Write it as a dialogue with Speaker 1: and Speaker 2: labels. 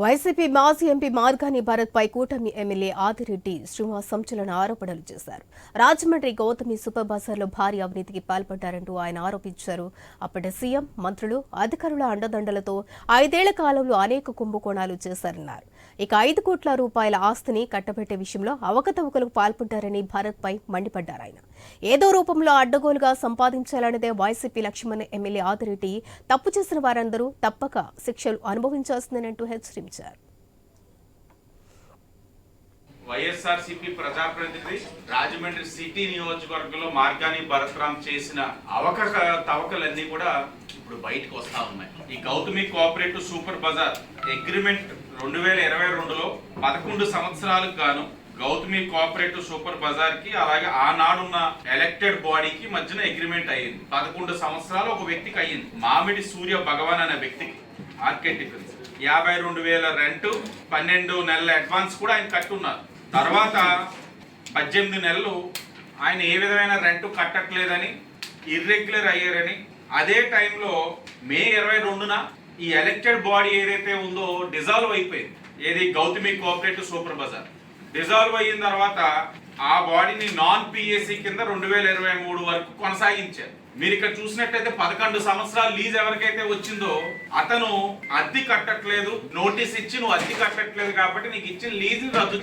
Speaker 1: YCP మాజీ MP Margani Bharat పై కూటమి MLA Adireddy Srinivas సంచలన ఆరోపణలు చేశారు. రాజమండ్రి గౌతమి సూపర్ బజార్లో భారీ అవినీతికి పాల్పడ్డారంటూ ఆయన ఆరోపించారు. అప్పటి సీఎం మంత్రులు అధికారుల అండదండలతో ఐదేళ్ళ కాలంలో అనేక కుంభకోణాలు చేశారన్నారు. ఇక ఐదు కోట్ల రూపాయల ఆస్తిని కట్టబెట్టే విషయంలో అవకతవకలకు పాల్పడ్డారని భరత్ పై మండిపడ్డారు ఆయన. ఏదో రూపంలో అడ్డగోలుగా సంపాదించాలన్నదే వైసీపీ లక్ష్మణ్ ఎమ్మెల్యే ఆదిరెడ్డి తప్పు చేసిన వారందరూ తప్పక శిక్షలు అనుభవించాల్సిందేనంటూ హెచ్చరించారు
Speaker 2: వైఎస్ఆర్సీపీ ప్రజాప్రతినిధి రాజమండ్రి సిటీ నియోజకవర్గంలో మార్గాన్ని భరత్రాం చేసిన అవకక తవకలన్నీ కూడా ఇప్పుడు బయటకు వస్తా ఉన్నాయి. ఈ Gautami cooperative super bazaar agreement రెండు వేల ఇరవై రెండులో పదకొండు సంవత్సరాలకు గాను గౌతమి కోఆపరేటివ్ సూపర్ బజార్కి అలాగే ఆనాడున్న ఎలక్టెడ్ బాడీకి మధ్యన అగ్రిమెంట్ అయ్యింది. పదకొండు సంవత్సరాలు ఒక వ్యక్తికి అయ్యింది. మామిడి సూర్య భగవాన్ అనే వ్యక్తికి. ఆర్కే డిఫెన్స్ యాభై రెండు వేల రెంట్ పన్నెండు నెలల అడ్వాన్స్ కూడా ఆయన కట్టున్నారు. తర్వాత పద్దెనిమిది నెలలు ఆయన ఏ విధమైన రెంట్ కట్టట్లేదని ఇర్రెగ్యులర్ అయ్యారని అదే టైంలో మే ఇరవై రెండున ఈ ఎలక్టెడ్ బాడీ ఏదైతే ఉందో డిజాల్వ్ అయిపోయింది. ఏది Gautami cooperative super bazaar. Dissolve అయిన తర్వాత ఆ బాడీని నాన్ పిఎస్సి కింద రెండు వేల ఇరవై మూడు వరకు కొనసాగించారు. మీరు ఇక్కడ చూసినట్టయితే పదకొండు సంవత్సరాలు లీజ్ ఎవరికైతే వచ్చిందో అతను అద్దె కట్టట్లేదు నోటీస్ ఇచ్చి నువ్వు అద్దె కట్టట్లేదు కాబట్టి నీకు ఇచ్చిన లీజ్ రద్దు